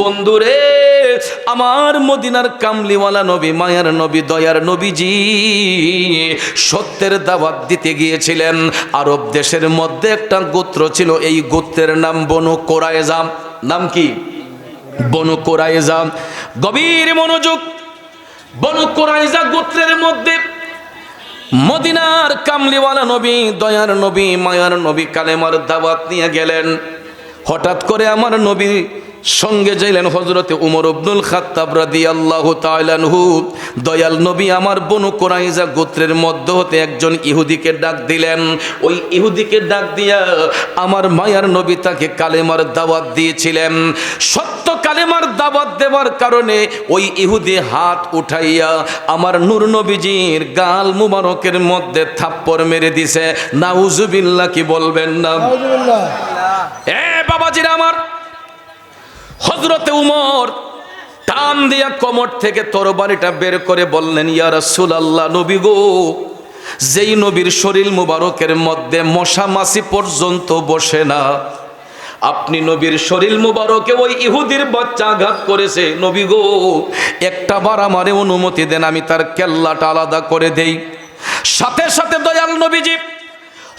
বন্ধুরে, আমার মদিনার কামলিওয়ালা নবী, মায়ার নবী, দয়ার নবীজি সত্যের দাওয়াত দিতে গিয়েছিলেন। আরব দেশের মধ্যে একটা গোত্র ছিল, এই গোত্রের নাম বনু কোরাইজাম নাম কি? বনু কোরাইজাম গভীর মনোযোগ বনু কোরাইজা গোত্রের মধ্যে। মদিনার কামলিওয়ালা নবী, দয়ার নবী, মায়ার নবী কালেমার দাওয়াত নিয়ে গেলেন। হঠাৎ করে আমার নবী সঙ্গে যাইলেন হজরতে উমর আব্দুল খাত্তাব রাদি আল্লাহ তাইলানহু দয়াল নবী আমার বনু কোরাইজা গোত্রের মধ্য হতে একজন ইহুদিকে ডাক দিলেন। ওই ইহুদিকে ডাক দিয়া আমার মায়ার নবী তাকে কালেমার দাওয়াত দিয়েছিলেন। সত্য কালেমার দাওয়াত দেওয়ার কারণে ওই ইহুদি হাত উঠাইয়া আমার নূর নবীজির গাল মুবারকের মধ্যে থাপ্পড় মেরে দিছে। নাউজুবিল্লাহ কি বলবেন না? এ বাবাজিরা আমার হজরতে উমর টান দিয়া কমর থেকে তরবারিটা বের করে বললেন, ইয়া রাসূল আল্লাহ নবী গো, যেই নবীর শরীর মুবারকের মধ্যে মশা মাছি পর্যন্ত বসে না, আপনি নবীর শরীর মুবারকে ওই ইহুদির বাচ্চা আঘাত করেছে। নবী গো, একটা বার আমারে অনুমতি দেন, আমি তার কেল্লাটা আলাদা করে দেই। সাথে সাথে দয়াল নবীজি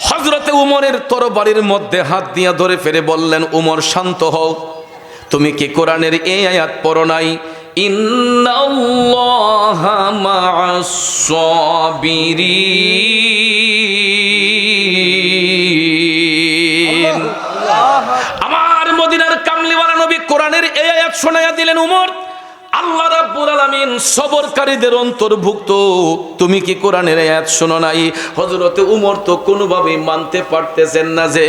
হজরতে উমরের তরবারির মধ্যে হাত দিয়া ধরে ফেরে বললেন, উমর, শান্ত হও। তুমি কি কোরআনের এ আয়াত পড়ো নাই? আমার মদিনার কামলিওয়ালা নবী কোরআনের এ আয়াত শোনাইয়া দিলেন উমর। সবরকারীদের অন্তর্ভুক্ত। তুমি কি কোরআনের আয়াত শোনো নাই? হযরতে উমর তো কোনোভাবেই মানতে পারতেছেন না যে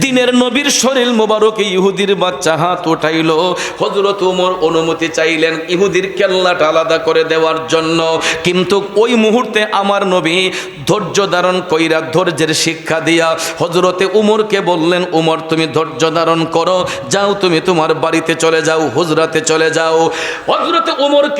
দিনের নবীর শরীর মোবারকে ইহুদির বাচ্চা হাত উঠাইলো। হযরত উমর অনুমতি চাইলেন ইহুদির কেল্লাটা আলাদা করে দেওয়ার জন্য। কিন্তু ওই মুহূর্তে আমার নবী ধৈর্য ধারণ কইরা ধৈর্যের শিক্ষা দিয়া হজরতে উমরকে বললেন, উমর, তুমি ধৈর্য ধারণ করো। যাও, তুমি তোমার বাড়িতে চলে যাও, হুজরাতে চলে যাও। হজরতে উমরকে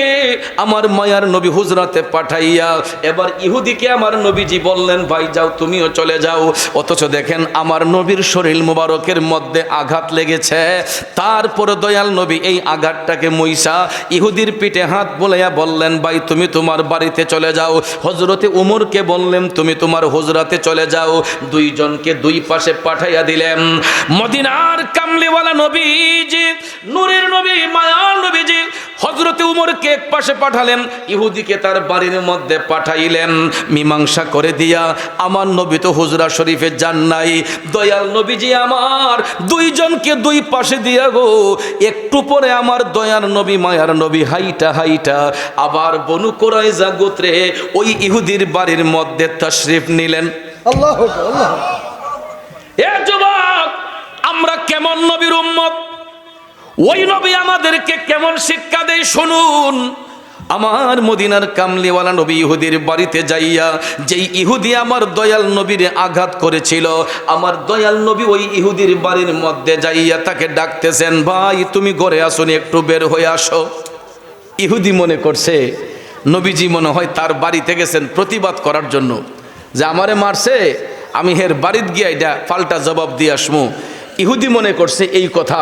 আমার মায়ার নবী হুজরাতে পাঠাইয়া, এবার ইহুদিকে আমার নবীজি বললেন, ভাই, যাও, তুমিও চলে যাও। অথচ দেখেন, আমার নবীর শরীর মুবারকের মধ্যে আঘাত লেগেছে। তারপর দয়াল নবী এই আঘাতটাকে মইসা ইহুদির পিঠে হাত বলাইয়া বললেন, ভাই, তুমি তোমার বাড়িতে চলে যাও। হজরতে উমরকে বললেন, তুমি তোমার হজরাতে চলে যাও। দুইজনকে দুই পাশে পাঠাইয়া দিলেন। মদিনার কামলিওয়ালা নবীজি, নূরের নবী, মায়ার নবীজি হজরতে উমরকে এক পাশে পাঠালেন ইহুদিকে তার বাড়ির মধ্যে পাঠাইলেন। মীমাংসা করে দিয়া আমার নবী তো হুজরা শরীফে যান নাই। দয়াল নবীজি আমার দুইজনকে দুই পাশে দিয়া গো একটু পরে আমার দয়ার নবী মায়ার নবী হাইটা হাইটা। আবার বনু কোরাইজা গোত্রে ওই ইহুদির বাড়ির মধ্যে তশরিফ নিলেন। আল্লাহ আল্লাহ এ যুবক আমরা কেমন নবীর উম্মত? ওই নবী আমাদেরকে কেমন শিক্ষা দেয় শুনুন। আমার মদিনার কামলিওয়ালা নবী ইহুদির বাড়িতে যাইয়া, যেই ইহুদি আমার দয়াল নবীর আঘাত করেছিল, আমার দয়াল নবী ওই ইহুদির বাড়ির মধ্যে যাইয়া তাকে ডাকতেছেন, ভাই, তুমি ঘরে আসুন, একটু বের হয়ে আসো। ইহুদি মনে করছে, নবীজি মনে হয় তার বাড়িতে গেছেন প্রতিবাদ করার জন্য, যে আমারে মারছে, আমি হের বাড়িতে গিয়ে এটা পাল্টা জবাব দিয়ে আসমু। ইহুদি মনে করছে এই কথা।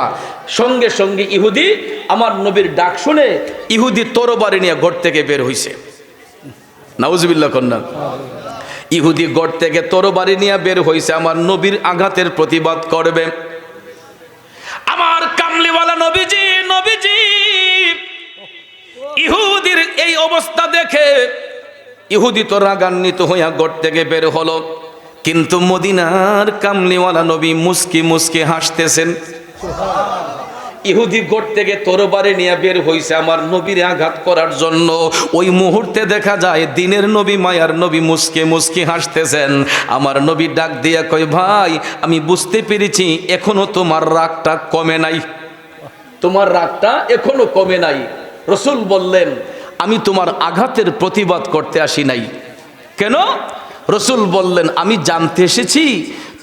সঙ্গে সঙ্গে ইহুদি আমার নবীর ডাক শুনে ইহুদি তরবারি নিয়ে ঘর থেকে বের হইছে। নাউজবিল্লা কন্যা। ইহুদি গড় থেকে তরবারি নিয়ে বের হইছে, আমার নবীর আঘাতের প্রতিবাদ করবে। আমার কামলিওয়ালা নবীজি নবীজি, ইহুদির এই অবস্থা দেখে ইহুদি তো রাগান্বিত হইয়া গড় থেকে বের হলো। কিন্তু মদিনার কামলিওয়ালা নবী মুসকি মুসকি হাসতেছেন। ইহুদি গোট থেকে তরবারে নিয়ে বের হইছে আমার নবীর আঘাত করার জন্য। ওই মুহূর্তে দেখা যায় দিনের নবী, মায়ার নবী মুসকে মুসকে হাসতেছেন। আমার নবী ডাক দিয়া কয়, ভাই, আমি বুঝতে পেরেছি, এখনও তোমার রাগটা কমে নাই। তোমার রাগটা এখনও কমে নাই। রসুল বললেন, আমি তোমার আঘাতের প্রতিবাদ করতে আসি নাই। কেন? রসুল বললেন, আমি জানতে এসেছি,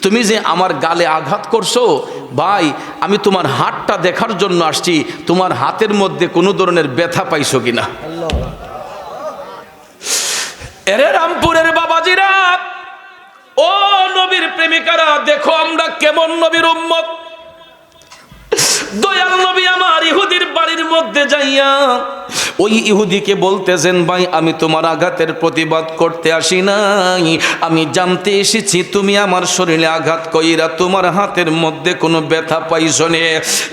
তুমি যে আমার গালে আঘাত করছ, ভাই, আমি তোমার হাতটা দেখার জন্য আসছি, তোমার হাতের মধ্যে কোনো ধরনের ব্যথা পাইছো কিনা? এরে রামপুরের বাবাজিরা, ও নবীর প্রেমিকারা, দেখো আমরা কেমন নবীর উম্মত। দয়াল নবী আমার ইহুদির বাড়ির মধ্যে যাইয়া ওই ইহুদিকে বলতেছেন, ভাই, আমি তোমার আঘাতের প্রতিবাদ করতে আসি নাই। আমি জানতে এসেছি, তুমি আমার শরীরে আঘাত কইরা তোমার হাতের মধ্যে কোনো ব্যথা পাইছো নে।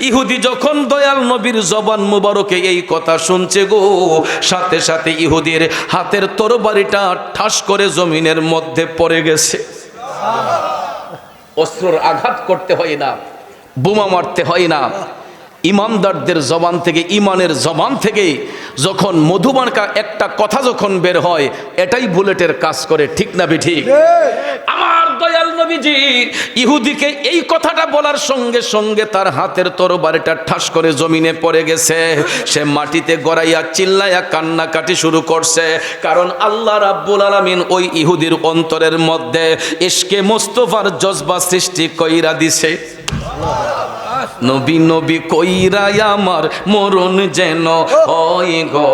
ইহুদি যখন দয়াল নবীর জবান মুবারকে এই কথা শুনছে গো, সাথে সাথে ইহুদির হাতের তরবারিটা ঠাস করে জমিনের মধ্যে পড়ে গেছে। অস্ত্রর আঘাত করতে হয় না, বোমা মারতে হয় না। ইমানদারদের জবান থেকে ইমানের জবান থেকে যখন মধুমার্কা একটা কথা যখন বের হয় এটাই বুলেটের কাজ করে ঠিক না ঠিক। আমার দয়াল নবীজি ইহুদিকে এই কথাটা বলার সঙ্গে সঙ্গে তার হাতের তরবারিটা ঠাস করে জমিনে পড়ে গেছে। সে মাটিতে গড়াইয়া চিল্লাইয়া কান্নাকাটি শুরু করছে। কারণ আল্লাহ রাব্বুল আলামিন ওই ইহুদির অন্তরের মধ্যে ইশকে মোস্তফার জজবা সৃষ্টি কইরা দিছে। নবী নবী কইরাই আমার মরণ যেন হয় গো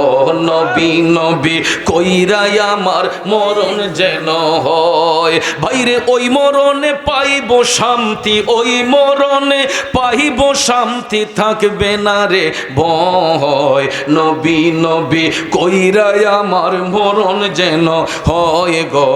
নবী নবী কইরাই আমার মরণ যেন হয়। বাইরে ওই মরণে পাইব শান্তি, ওই মরণে পাইব শান্তি থাকবে না রে ভয়। নবী নবী কইরাই আমার মরণ যেন হয় গো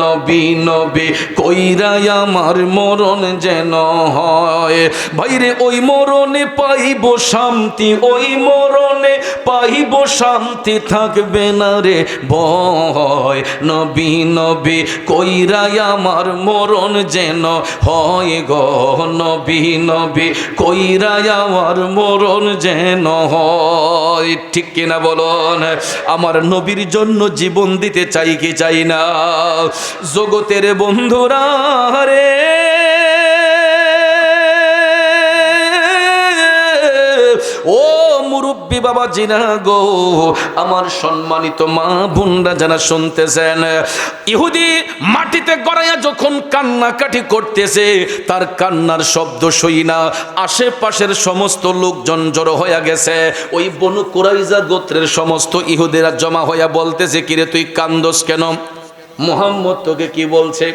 নবী নবী কইরাই আমার মরণ যেন হয়। বাইরে ওই মরণে পাইব শান্তি, ওই মরণে পাইব শান্তি থাকবে না রে ভয়। নবী নবী, কইরাই আমার মরণ যেন হয় গো। নবী নবী, কইরাই আমার মরণ যেন হয়। ঠিক কিনা বলুন? আমার নবীর জন্য জীবন দিতে চাই কি চাই না? জগতের বন্ধুরা রে মুরব্বী বাবা জিনা গো, আমার সম্মানিত মা বোনরা যারা শুনতেছেন, ইহুদি মাটিতে গড়াইয়া যখন কান্নাকাটি করতেছে, তার কান্নার শব্দ সই না। আশেপাশের সমস্ত লোকজন জড়ো হয়ে গেছে। ওই বনু কুরাইজা গোত্রের সমস্ত ইহুদেরা জমা হইয়া বলতেছে, কিরে, তুই কান্দস কেন? মোহাম্মদ তোকে কি বলছে?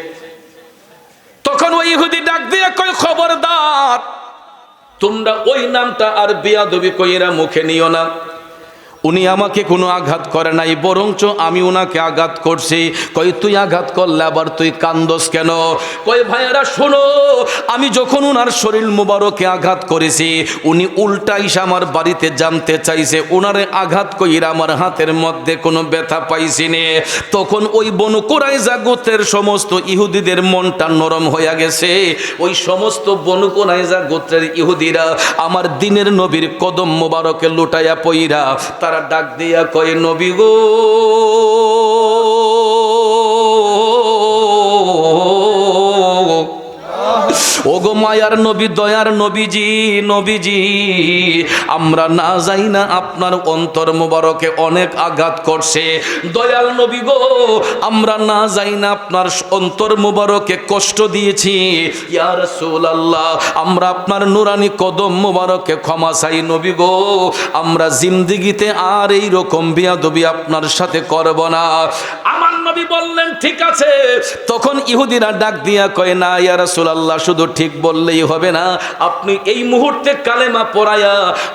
তখন ওই ইহুদি ডাক দিয়ে কয়, খবরদার তোমরা ওই নামটা আর বিয়াদবি কইরা মুখে নিও না। উনি আমাকে কোনো আঘাত করে নাই, বরঞ্চ আমি ওনাকে আঘাত করছি। কই তুই আঘাত করলে আবার তুই কান্দস কেন? কই ভাইয়েরা, শোনো, আমি যখন ওনার শরীর মুবারকে আঘাত করেছি, উনি উল্টা ইসা আমার বাড়িতে জানতে চাইছে ওনারে আঘাত কইরা আমার হাতের মধ্যে কোনো ব্যথা পাইছি নে। তখন ওই বনু কোরাইজা গোত্রের সমস্ত ইহুদিদের মনটা নরম হইয়া গেছে। ওই সমস্ত বনু কোরাইজা গোত্রের ইহুদিরা আমার দিনের নবীর কদম মোবারকে লুটাইয়া পইরা তারা ডাক দিয়া কয় নবী গো মায়ার নবী, দয়ার নবীজি নবীজি। আমরা না যাই না আপনার অন্তর মোবারকে অনেক আঘাত করছে। দয়াল নবী গো, আমরা না যাই না আপনার অন্তর মোবারকে কষ্ট দিয়েছি। ইয়া রাসূলুল্লাহ, আমরা আপনার নুরানি কদম মোবারকে ক্ষমা চাই নবী গো। আমরা জিন্দিগিতে আর এই রকম বিয়াদবি আপনার সাথে করব না। নবী বললেন ঠিক আছে। তখন ইহুদিরা ডাক দিয়া কয় না ইয়া রাসূলুল্লাহ শুধু ঠিক বললেই হবে না। আপনি এই মুহূর্তে কালেমা পড়ায়া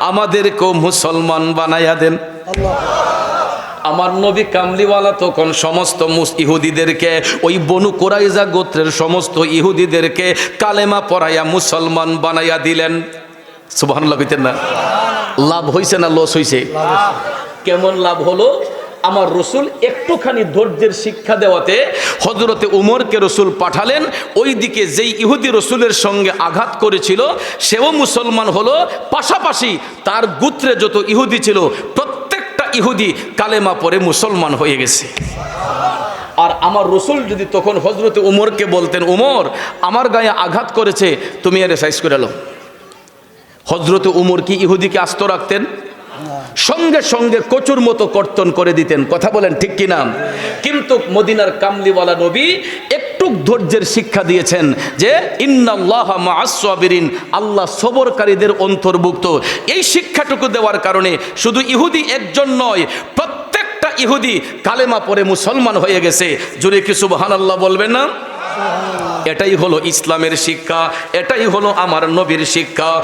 আমাদেরকেও মুসলমান বানায়া দেন। আমার নবী কামলিওয়ালা তখন সমস্ত মুস ইহুদিদেরকে ওই বনু কোরাইজা গোত্রের সমস্ত ইহুদিদেরকে কালেমা পড়াইয়া মুসলমান বানাইয়া দিলেন। সুবহানাল্লাহ কইতেন না। লাভ হইছে না লস হইছে। কেমন লাভ হলো? আমার রসুল একটুখানি ধৈর্যের শিক্ষা দেওয়াতে হজরতে উমরকে রসুল পাঠালেন। ওই দিকে যেই ইহুদি রসুলের সঙ্গে আঘাত করেছিল, সেও মুসলমান হলো। পাশাপাশি তার গুত্রে যত ইহুদি ছিল, প্রত্যেকটা ইহুদি কালেমা পরে মুসলমান হয়ে গেছে। আর আমার রসুল যদি তখন হজরতে উমরকে বলতেন, উমর, আমার গায়ে আঘাত করেছে, তুমি এর সাইজ করে লো হজরতে উমর কি ইহুদিকে আস্ত রাখতেন? সঙ্গে সঙ্গে কচুর মতো কর্তন করে দিতেন। কথা বলেন ঠিক কিনা? কিন্তু মদিনার কামলিওয়ালা নবী একটু ধৈর্যের শিক্ষা দিয়েছেন যে, ইন্নাল্লাহ মাআসসাবিরিন, আল্লাহ সবরকারীদের অন্তর্ভুক্ত। এই শিক্ষাটুকু দেওয়ার কারণে শুধু ইহুদি একজন নয়, প্রত্যেকটা ইহুদি কালেমা পরে মুসলমান হয়ে গেছে। জুড়ে কি সুবহানাল্লাহ বলবেন না? এটাই হলো ইসলামের শিক্ষা, এটাই হলো আমার নবীর শিক্ষা।